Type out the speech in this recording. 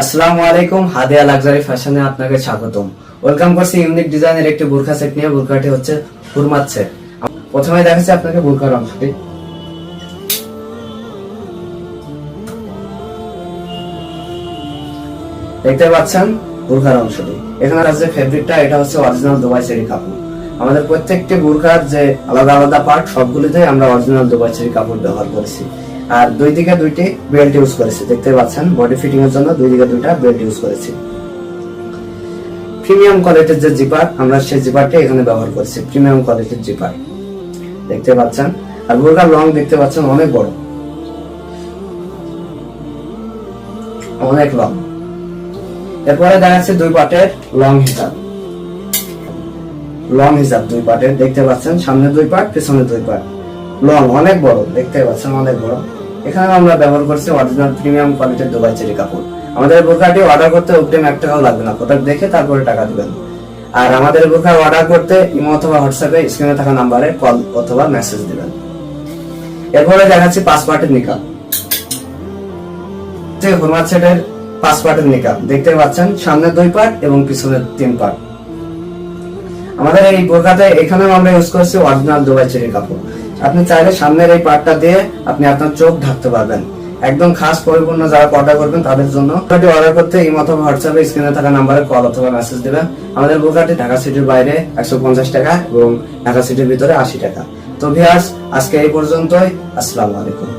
আসসালামু আলাইকুম, হাদিয়া লাক্সারি ফ্যাশনে আপনাকে স্বাগতম। ওয়েলকাম করছি ইউনিক ডিজাইনের একটি সেট নিয়ে। হচ্ছে হুরমাত সেট প্রথমে দেখাচ্ছি আপনাকে অংশটি। দেখতে পাচ্ছেন বোরখার অংশটি। এখানে আছে ফেব্রিকটা এটা হচ্ছে অরিজিনাল দুবাই চেরি কাপড়। আমাদের প্রত্যেকটি বোরখার যে আলাদা আলাদা পার্ট সবগুলিতে আমরা অরিজিনাল দুবাই চেরি কাপড় ব্যবহার করেছি। আর দুই দিকে দুইটি বেল্ট ইউজ করেছি, দেখতে পাচ্ছেন? বডি ফিটিং এর জন্য দুই দিকে দুইটা বেল্ট ইউজ করেছি। প্রিমিয়াম কোয়ালিটির যে জিপার আমরা সেই জিপারটি এখানে ব্যবহার করেছি প্রিমিয়াম কোয়ালিটির জিপার দেখতে পাচ্ছেন? আর বোরকার লং দেখতে পাচ্ছেন, অনেক বড়। অনেক লং এরপরে দেখাচ্ছে দুই পাটের লং হিসাব। লং হিসাব দুই পাটের, দেখতে পাচ্ছেন? সামনে দুই পাট, পিছনে দুই পাট। লং অনেক বড়, দেখতে পাচ্ছেন? অনেক বড়। এখানে আমরা ব্যবহার করছি অরিজিনাল প্রিমিয়াম কোয়ালিটির দুবাই চেরি কাপড়। আমাদের বোরকাটি অর্ডার করতে অগ্রিম এক টাকাও লাগবে না, প্রোডাক্ট দেখে তারপরে টাকা দিবেন। আর আমাদের বোরকা অর্ডার করতে ইমো অথবা হোয়াটসঅ্যাপে স্ক্রিনে থাকা নাম্বারে কল অথবা মেসেজ দিবেন। এরপরে দেখাচ্ছি পাঁচ পার্টের নিকাল হরমাত সেটের পাঁচ পার্টের দেখতে পাচ্ছেন সামনে দুই পার্ট এবং পিছনে তিন পার্ট আমাদের এই বোরকাতে এখানেও আমরা ইউজ করছি অরিজিনাল দুবাই চেরি কাপড়। আপনি চাইলে সামনের এই পার্টটা দিয়ে আপনি আপনার চোখ ঢাকতে পারবেন। একদম খাস পরিপূর্ণ যারা অর্ডার করবেন তাদের জন্য। অর্ডার করতে এই মতো হোয়াটসঅ্যাপে স্ক্রিনে থাকা নাম্বারে কল অথবা মেসেজ দেবেন। আমাদের বুকাটি ঢাকা সিটির বাইরে একশো পঞ্চাশ টাকা এবং ঢাকা সিটির ভিতরে আশি টাকা। তো ভিয়াস আজকে এই পর্যন্তই। আসসালামু আলাইকুম।